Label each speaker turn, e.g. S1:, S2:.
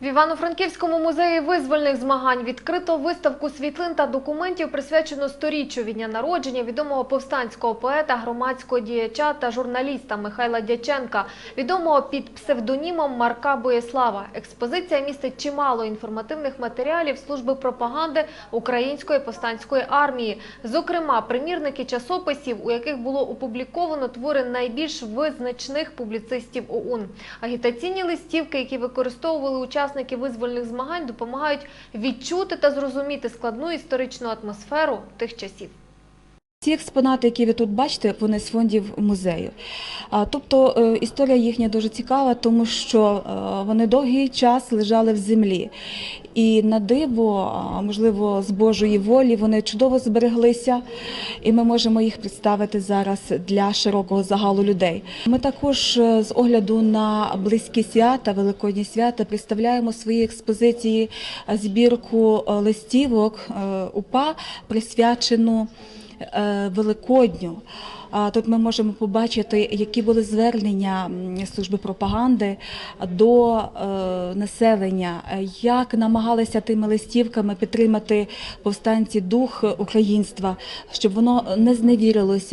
S1: В Івано-Франківському музеї визвольних змагань відкрито виставку світлин та документів, присвячену сторіччю від дня народження відомого повстанського поета, громадського діяча та журналіста Михайла Дяченка, відомого під псевдонімом Марка Боєслава. Експозиція містить чимало інформативних матеріалів служби пропаганди Української повстанської армії, зокрема примірники часописів, у яких було опубліковано твори найбільш визначних публіцистів ОУН. Агітаційні листівки, які використовували учасники визвольних змагань, допомагають відчути та зрозуміти складну історичну атмосферу тих часів.
S2: Ці експонати, які ви тут бачите, вони з фондів музею. Тобто е, історія їхня дуже цікава, тому що е, вони довгий час лежали в землі. І на диво, можливо, з Божої волі, вони чудово збереглися, і ми можемо їх представити зараз для широкого загалу людей. Ми також е, з огляду на близькі свята, великодні свята, представляємо в своїй експозиції збірку листівок УПА, присвячену Великодню. А Тут ми можемо побачити, які були звернення служби пропаганди до е, населення, е, як намагалися тими листівками підтримати повстанці дух українства, щоб воно не зневірилося.